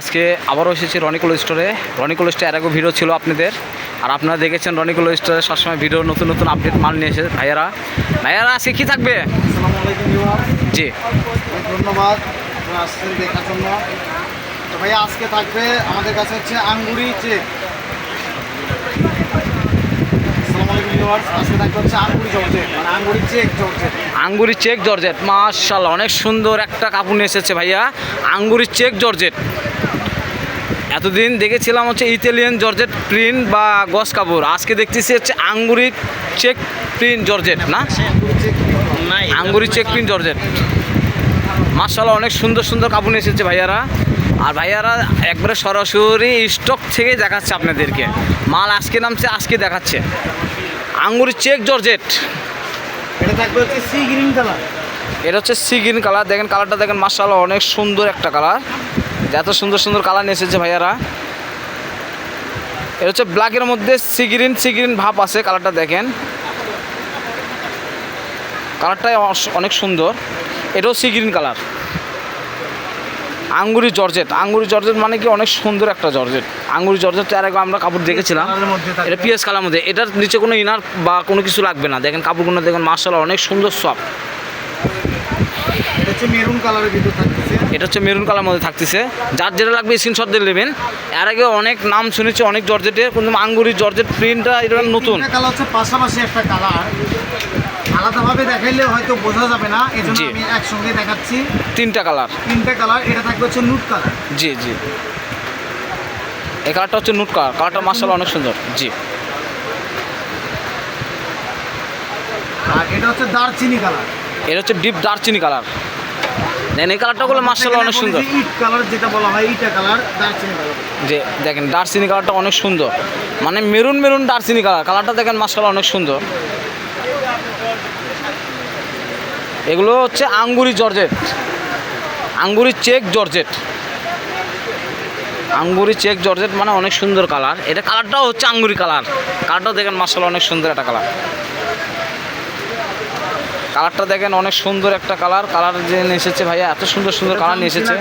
আজকে আবারও এসেছি রনিকুল স্টোরে রনিকুল স্টোরে আগেও ভিডিও ছিল আপনাদের। আর আপনারা দেখেছেন রনিকুল স্টোরে সবসময় ভিডিও নতুন নতুন আপডেট মাল নিয়ে এসে ভাইয়ারা। ভাইয়ারা আজকে কী থাকবে? জি। ধন্যবাদ। আসছেন দেখার জন্য। তো ভাইয়া আজকে থাকবে আমাদের কাছে হচ্ছে আঙ্গুরি চেক আঙ্গুরি মানে check georgette. Angoori check georgette. মাশাল্লাহ অনেক সুন্দর একটা কাপড় নিয়ে এসেছে ভাইয়া। Angoori check georgette. এতদিন দেখেছিলাম হচ্ছে ইতালিয়ান জর্জেট প্রিন্ট বা গস কাপড়। আজকে দেখতেছি হচ্ছে আঙ্গুরি চেক প্রিন্ট জর্জেট, না? Angoori check print georgette. মার্শাল্লাহ অনেক সুন্দর সুন্দর কাপড় এসেছে ভাইয়ারা। আর ভাইয়ারা একবারে সরাসরি স্টক থেকেই দেখাচ্ছে আপনাদেরকে। মাল আজকে নামছে, আজকে দেখাচ্ছে। Angoori check georgette. এটা থাকবে হচ্ছে সি গ্রিন কালার। এটা হচ্ছে সি গ্রিন কালার। দেখেন কালারটা দেখেন মার্শাল্লাহ অনেক সুন্দর একটা কালার। এত সুন্দর সুন্দর কালার নিয়ে এসেছে ভাইয়ারা। এটা হচ্ছে ব্ল্যাকের মধ্যে সি গ্রিন সি গ্রিন ভাব আছে কালারটা দেখেন। কালারটাই অস- অনেক সুন্দর। এটাও sea green colour. Angoori georgette. Angoori georgette মানে কি? অনেক সুন্দর একটা জর্জেট। আঙ্গুরি জর্জেট এর আগে আমরা কাপড় দেখেছিলাম। এটা পিএস কালার মধ্যে। এটার নিচে কোনো ইনার বা কোনো কিছু লাগবে না। দেখেন কাপড়গুলো দেখেন মার্শাল্লাহ অনেক সুন্দর সফট। এটা হচ্ছে মেরুন কালারের ভিতর থাকতেছে। এটা হচ্ছে মেরুন কালার মধ্যে থাকতেছে। যার যেটা লাগবে স্ক্রিনশট দিয়ে নেবেন। এর আগে অনেক নাম শুনেছি অনেক জর্জেটের কিন্তু আঙ্গুরি জর্জেট প্রিন্টটা এটা নতুন। কালার হচ্ছে পাশাপাশি একটা কালার। আলাদাভাবে দেখাইলে হয়তো বোঝা যাবে না এই জন্য আমি একসঙ্গে দেখাচ্ছি। তিনটা কালার। তিনটে কালার এটা থাকবে হচ্ছে নুট কালার। জি জি। এই কালারটা হচ্ছে নুট কালার। কালারটা মার্শাল অনেক সুন্দর। জি। আর এটা হচ্ছে দারচিনি কালার। এটা হচ্ছে ডিপ দারচিনি কালার দেখেন এই কালারটা করলে মার্শাল অনেক সুন্দর। ইট কালার যেটা বলা হয় ইটা কালার দারচিনি কালার যে দেখেন দারচিনি কালারটা অনেক সুন্দর। মানে মেরুন মেরুন দারচিনি কালার কালারটা দেখেন মার্শাল অনেক সুন্দর। এগুলো হচ্ছে Angoori georgette. Angoori check georgette. Angoori check georgette মানে অনেক সুন্দর কালার এটা কালারটাও হচ্ছে আঙ্গুরি কালার কালারটাও দেখেন মার্শাল অনেক সুন্দর একটা কালার কালারটা দেখেন অনেক সুন্দর একটা কালার। কালার যে এসেছে ভাইয়া এত সুন্দর সুন্দর কালার নিয়ে এসেছে।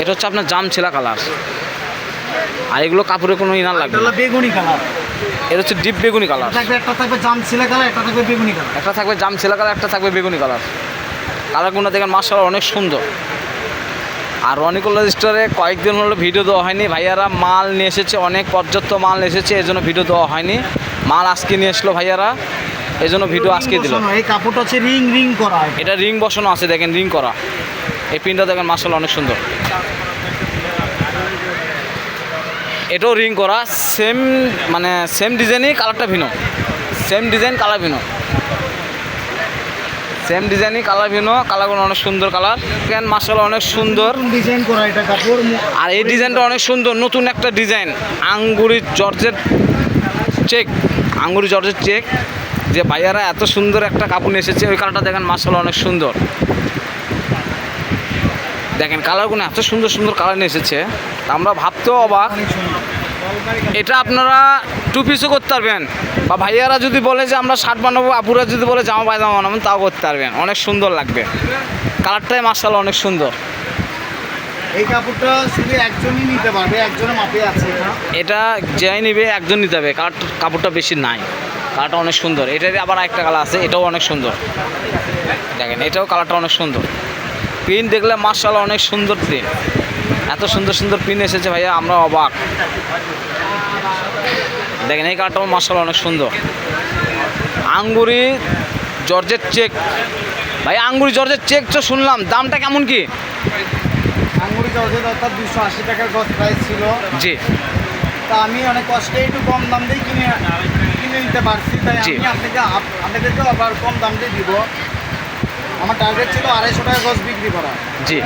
এটা হচ্ছে আপনার জাম ছেলা কালার। আর এগুলো কাপড়ে কোনো ইনার লাগবে বেগুনি কালার। এটা হচ্ছে ডিপ বেগুনি কালার। থাকবে একটা থাকবে জাম ছিলা কালার একটা থাকবে বেগুনি কালার। একটা থাকবে জাম ছেলা কালার একটা থাকবে বেগুনি কালার। কালারগুলো দেখেন অনেক সুন্দর। আর রনিকুল্লা স্টোরে কয়েকদিন হলো ভিডিও দেওয়া হয়নি। ভাইয়ারা মাল নিয়ে এসেছে অনেক পর্যাপ্ত মাল নিয়ে এসেছে এই জন্য ভিডিও দেওয়া হয়নি। মাল আজকে নিয়ে এসলো ভাইয়ারা। এই জন্য ভিডিও আজকে দিল। এই কাপড়টা হচ্ছে রিং রিং করা। এটা রিং বসানো আছে দেখেন রিং করা। এই পিনটা দেখেন মার্শাল অনেক সুন্দর। এটাও রিং করা সেম মানে সেম ডিজাইনই কালারটা ভিন্ন। সেম ডিজাইন কালার ভিন্ন। সেম ডিজাইনই কালার ভিন্ন কালারগুলো অনেক সুন্দর কালার কেন মার্শাল অনেক সুন্দর। ডিজাইন করা এটা কাপড় আর এই ডিজাইনটা অনেক সুন্দর নতুন একটা ডিজাইন আঙ্গুরি জর্জের চেক আঙ্গুরি জর্জের চেক যে ভাইয়ারা এত সুন্দর একটা কাপড় নিয়ে এসেছে ওই কালারটা দেখেন মার্শাল অনেক সুন্দর। দেখেন কালারগুলো এত সুন্দর সুন্দর কালার নিয়ে এসেছে। আমরা ভাবতেও অবাক। এটা আপনারা টু পিসও করতে পারবেন। বা ভাইয়ারা যদি বলে যে আমরা শার্ট বানাবো আপুরা যদি বলে জামা পায়জামা বানাবেন তাও করতে পারবেন। অনেক সুন্দর লাগবে। কালারটাই মার্শাল অনেক সুন্দর। এই কাপড়টা শুধু একজনই নিতে পারবে একজনের মাপে আছে এটা। যাই নিবে একজন নিতে হবে। কালার কাপড়টা বেশি নাই। কালারটা অনেক সুন্দর। এটারই আবার একটা কালার আছে এটাও অনেক সুন্দর। দেখেন এটাও কালারটা অনেক সুন্দর। প্রিন্ট দেখলে মার্শাল অনেক সুন্দর প্রিন্ট। এত সুন্দর সুন্দর প্রিন্ট এসেছে ভাইয়া আমরা অবাক। দেখেন এই কালারটাও মার্শাল অনেক সুন্দর। আঙ্গুরি জর্জের চেক। ভাই আঙ্গুরি জর্জের চেক তো শুনলাম দামটা কেমন কি? আঙ্গুরি জর্জের অর্থাৎ দুশো আশি টাকার গজ প্রাইস ছিল। জি। তা আমি অনেক কষ্টে একটু কম দাম দিয়ে কিনে কিনে নিতে পারছি তাই জি। আমি আপনাকে আপ- আপনাদেরকেও আবার কম দাম দিয়ে দিব। আমার টার্গেট ছিল আড়াইশো টাকা গজ বিক্রি করা। জি।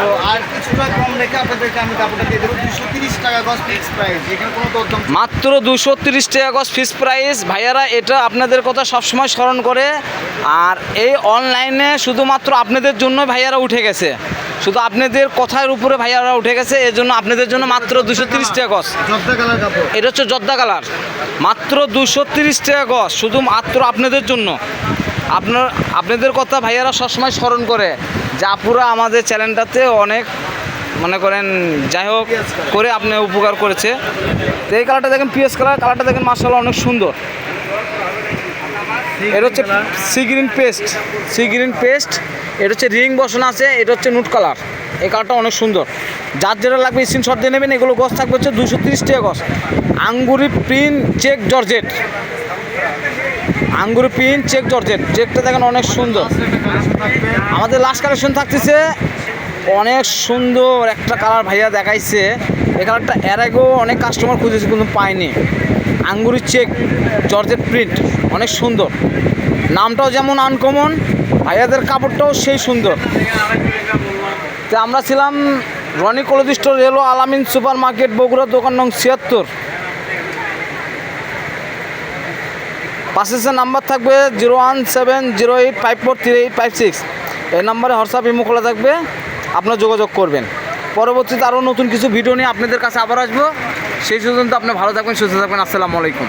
তো আর কিছুটা কম রেখে আপনাদেরকে আমি কাপড়টা দিয়ে দেবো। দুশো তিরিশ টাকা গজ ফিক্স প্রাইস এখানে কোনো দরদাম মাত্র দুশো তিরিশ টাকা গজ ফিস প্রাইস ভাইয়ারা এটা আপনাদের কথা সবসময় স্মরণ করে। আর এই অনলাইনে শুধুমাত্র আপনাদের জন্য ভাইয়ারা উঠে গেছে। শুধু আপনাদের কথার উপরে ভাইয়ারা উঠে গেছে, এর জন্য আপনাদের জন্য মাত্র দুশো তিরিশ টাকা কালার এটা হচ্ছে জর্দা কালার। মাত্র দুশো তিরিশ টাকা গজ শুধু মাত্র আপনাদের জন্য। আপনার, আপনাদের কথা ভাইয়ারা সবসময় স্মরণ করে যে আপুরা আমাদের চ্যানেলটাতে অনেক, মনে করেন, যাই হোক, করে আপনি উপকার করেছে। তো এই কালারটা দেখেন, পিএস কালার, কালারটা দেখেন মার্শাল অনেক সুন্দর। এটা হচ্ছে sea green paste sea green paste এটা হচ্ছে রিং বসানো আছে, এটা হচ্ছে নুট কালার এই কালারটা অনেক সুন্দর। যার যেটা লাগবে স্ক্রিনশট দিয়ে নেবেন, এগুলো গছ থাকবে হচ্ছে দুশো তিরিশ টাকা গছ। Angoori print check georgette. Angoori print check georgette. চেকটা দেখেন অনেক সুন্দর। আমাদের লাস্ট কালেকশন থাকতেছে অনেক সুন্দর একটা কালার ভাইয়া দেখাইছে। এই কালারটা এর আগেও অনেক কাস্টমার খুঁজেছে, কিন্তু পায়নি। আঙ্গুরি চেক জর্জেট প্রিন্ট অনেক সুন্দর। নামটাও যেমন আনকমন ভাইয়াদের কাপড়টাও সেই সুন্দর। তো আমরা ছিলাম রনি কলেজ স্টোর রেলো আলামিন সুপার মার্কেট বগুড়া দোকান নং ছিয়াত্তর। পাশে নাম্বার থাকবে zero one seven zero eight five four three eight five six এই নাম্বারে হোয়াটসঅ্যাপ ইমো খোলা থাকবে। আপনার যোগাযোগ করবেন। পরবর্তীতে আরও নতুন কিছু ভিডিও নিয়ে আপনাদের কাছে আবার আসব। সেই পর্যন্ত আপনি ভালো থাকবেন, সুস্থ থাকবেন। আসসালামু আলাইকুম।